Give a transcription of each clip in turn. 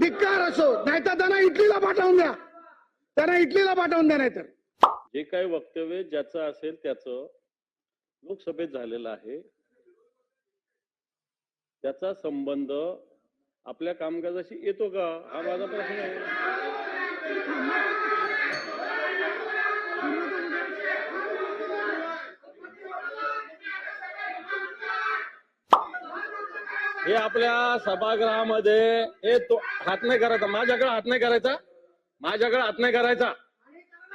धिक्कार असो नाहीतर त्यांना इटलीला पाठवून द्या. त्यांना इटलीला पाठवून द्या नाहीतर. जे काही वक्तव्य ज्याचं असेल त्याच लोकसभेत झालेलं आहे. त्याचा संबंध आपल्या कामकाजाशी येतो का? हा माझा प्रश्न आहे. हे आपल्या सभागृहामध्ये हे तो हात नाही करायचा. माझ्याकडे हात नाही करायचा. माझ्याकडे हात नाही करायचा.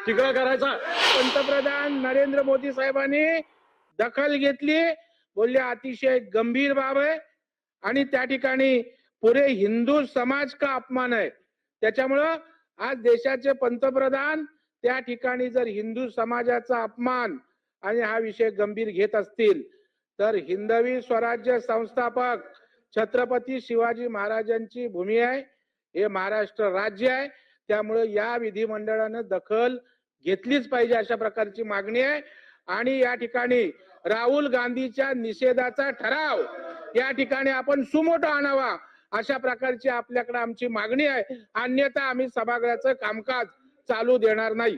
तिकडं करायचा. पंतप्रधान नरेंद्र मोदी साहेबांनी दखल घेतली. बोलले अतिशय गंभीर बाब आहे. आणि त्या ठिकाणी पुरे हिंदू समाज का अपमान आहे? त्याच्यामुळं आज देशाचे पंतप्रधान त्या ठिकाणी जर हिंदू समाजाचा अपमान आणि हा विषय गंभीर घेत असतील तर हिंदवी स्वराज्य संस्थापक छत्रपती शिवाजी महाराजांची भूमी आहे हे महाराष्ट्र राज्य आहे. त्यामुळे या विधिमंडळानं दखल घेतलीच पाहिजे अशा प्रकारची मागणी आहे. आणि या ठिकाणी राहुल गांधीच्या निषेधाचा ठराव या ठिकाणी आपण सुमोट आणावा अशा प्रकारची आपल्याकडे आमची मागणी आहे. अन्यथा आम्ही सभागृहाचं कामकाज चालू देणार नाही.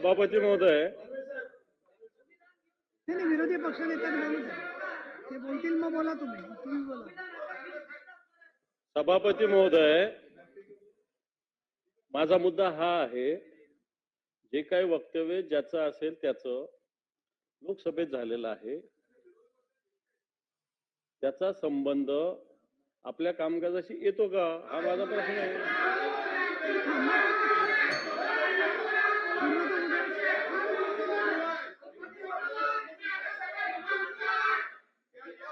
सभापती महोदय. नाही विरोधी द्या ते बोलतील मग बोला तुम्ही. तुम्ही बोला. सभापती महोदय माझा मुद्दा हा आहे जे काही वक्तव्य ज्याचं असेल त्याचं लोकसभेत झालेलं आहे त्याचा संबंध आपल्या कामकाजाशी येतो का? हा माझा प्रश्न आहे.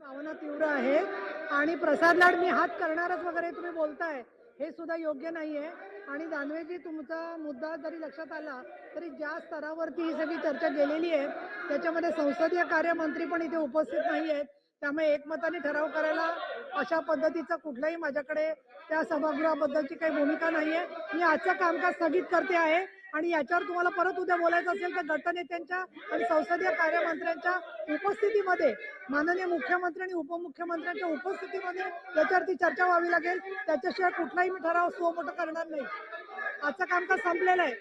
भावना तीव्र आहे. आणि प्रसाद लाड मी हात करणारच वगैरे तुम्ही बोलताय. हे सुद्धा योग्य नाहीये. आणि दानवेजी तुमचा मुद्दा जरी लक्षात आला तरी ज्या स्तरावरती ही सगळी चर्चा गेलेली आहे त्याच्यामध्ये संसदीय कार्यमंत्री पण इथे उपस्थित नाही आहेत त्यामुळे एकमताने ठराव करायला अशा पद्धतीचा कुठलाही माझ्याकडे त्या सभागृहाबद्दलची काही भूमिका नाहीये. मी आजचं कामकाज स्थगित करते आहे. आणि याच्यावर तुम्हाला परत उद्या बोलायचं असेल तर गटनेत्यांच्या आणि संसदीय कार्यमंत्र्यांच्या उपस्थितीमध्ये माननीय मुख्यमंत्री आणि उपमुख्यमंत्र्यांच्या उपस्थितीमध्ये याच्यावरती चर्चा व्हावी लागेल. त्याच्याशिवाय कुठलाही मी ठराव स्वमोठं करणार नाही. आजचं कामकाज संपलेलं आहे.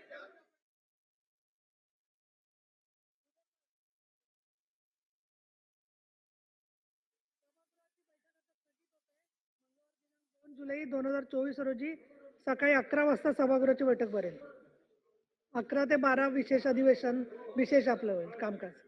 जुलै दोन हजार चोवीस रोजी सकाळी अकरा वाजता सभागृहाची बैठक भरेल. अकरा ते बारा विशेष अधिवेशन विशेष आपलं होईल कामकाज